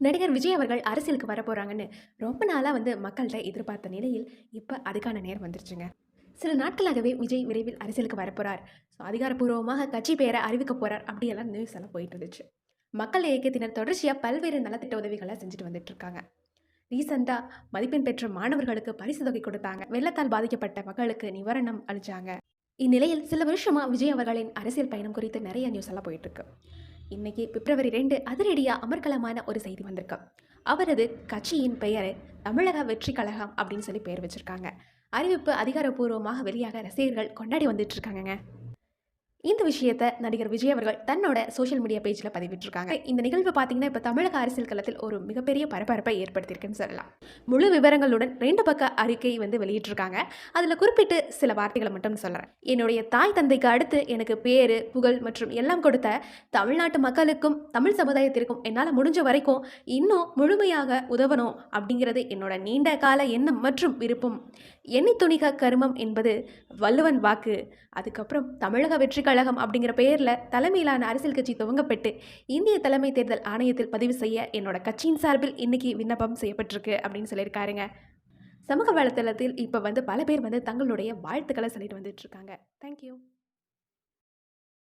நடிகர் விஜய் அவர்கள் அரசியலுக்கு வரப்போகிறாங்கன்னு ரொம்ப நாளாக வந்து மக்கள்கிட்ட எதிர்பார்த்த நிலையில் இப்போ அதுக்கான நேரம் வந்துருச்சுங்க. சில நாட்களாகவே விஜய் விரைவில் அரசியலுக்கு வரப்போகிறார் ஸோ அதிகாரப்பூர்வமாக கட்சி பெயரை அறிவிக்க போகிறார் அப்படியெல்லாம் நியூஸ் எல்லாம் போயிட்டு இருந்துச்சு. மக்கள் இயக்கத்தினர் தொடர்ச்சியாக பல்வேறு நலத்திட்ட உதவிகளை செஞ்சுட்டு வந்துட்டு இருக்காங்க. ரீசெண்டாக மதிப்பெண் பெற்ற மாணவர்களுக்கு பரிசு தொகை கொடுத்தாங்க. வெள்ளத்தால் பாதிக்கப்பட்ட மக்களுக்கு நிவாரணம் அளித்தாங்க இந்நிலையில் சில வருஷமாக விஜய் அவர்களின் அரசியல் பயணம் குறித்து நிறைய நியூஸ் எல்லாம் போயிட்டுருக்கு இன்னைக்கு பிப்ரவரி ரெண்டு அதிரடியாக அமர்கலமான ஒரு செய்தி வந்திருக்கு. அவரது கட்சியின் பெயரை தமிழக வெற்றி கழகம் அப்படின்னு சொல்லி பெயர் வச்சுருக்காங்க. அறிவிப்பு அதிகாரப்பூர்வமாக வெளியாக ரசிகர்கள் கொண்டாடி வந்துட்டு இருக்காங்கங்க. இந்த விஷயத்தை நடிகர் விஜய் அவர்கள் தன்னோட சோஷியல் மீடியா பேஜில் பதிவிட்டிருக்காங்க. இந்த நிகழ்வு பார்த்தீங்கன்னா இப்போ தமிழக அரசியல் களத்தில் ஒரு மிகப்பெரிய பரபரப்பை ஏற்படுத்தியிருக்குன்னு சொல்லலாம். முழு விவரங்களுடன் ரெண்டு பக்க அறிக்கை வந்து வெளியிட்டிருக்காங்க. அதில் குறிப்பிட்டு சில வார்த்தைகளை மட்டும் சொல்கிறேன் என்னுடைய தாய் தந்தைக்கு அடுத்து எனக்கு பேரு புகழ் மற்றும் எல்லாம் கொடுத்த தமிழ்நாட்டு மக்களுக்கும் தமிழ் சமுதாயத்திற்கும் என்னால் முடிஞ்ச வரைக்கும் இன்னும் முழுமையாக உதவணும் அப்படிங்கிறது என்னோட நீண்ட கால எண்ணம் மற்றும் விருப்பம். எண்ணி துணிக கருமம் என்பது வள்ளுவன் வாக்கு. அதுக்கப்புறம் தமிழக வெற்றி கழகம் அப்படிங்கிற பெயரில் தலைமையிலான அரசியல் கட்சி துவங்கப்பட்டு இந்திய தலைமை தேர்தல் ஆணையத்தில் பதிவு செய்ய என்னோட கட்சியின் சார்பில் இன்னைக்கு விண்ணப்பம் செய்யப்பட்டிருக்கு அப்படின்னு சொல்லியிருக்காருங்க. சமூக வலைத்தளத்தில் இப்போ வந்து பல பேர் வந்து தங்களுடைய வாழ்த்துக்களை சொல்லிட்டு வந்துட்டு இருக்காங்க. தேங்க்யூ